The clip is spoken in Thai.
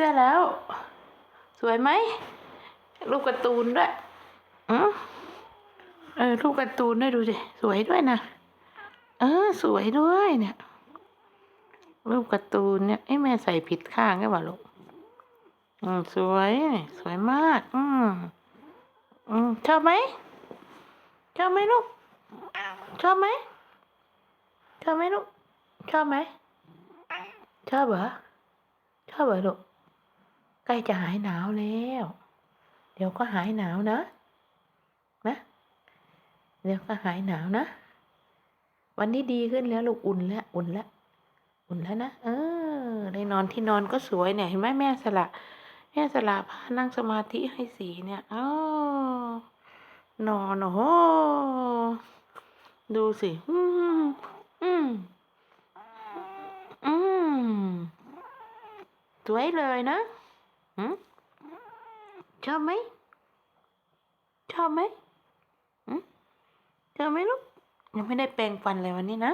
สื้อแล้ว สวยไหมรูปการ์ตูนด้วยอืมเออรูปการ์ตูนด้วยดูสิสวยด้วยนะเออ สวยด้วยเนี่ย รูปการ์ตูนเนี่ยไอ้แม่ใส่ผิดข้างหรือเปล่าลูกอืมสวยสวยมาก อืมอืมชอบไหมชอบไหมลูกชอบไหมชอบไหมลูกชอบไหมชอบเหรอชอบเหรอลูก ใกล้จะหายหนาวแล้ว เดี๋ยวก็หายหนาวนะ นะ เดี๋ยวก็หายหนาวนะ วันนี้ดีขึ้นแล้วลูกอุ่นแล้วอุ่นแล้วอุ่นแล้วนะ เออ ได้นอนที่นอนก็สวยเนี่ยเห็นไหมแม่สละ แม่สละพานั่งสมาธิให้สีเนี่ยอ๋อนอนโอ้โหดูสิ อืมอืมอืมสวยเลยนะ หืมชอบไหมชอบไหมหืมชอบไหมลูกยังไม่ได้แปรงฟันเลยวันนี้นะ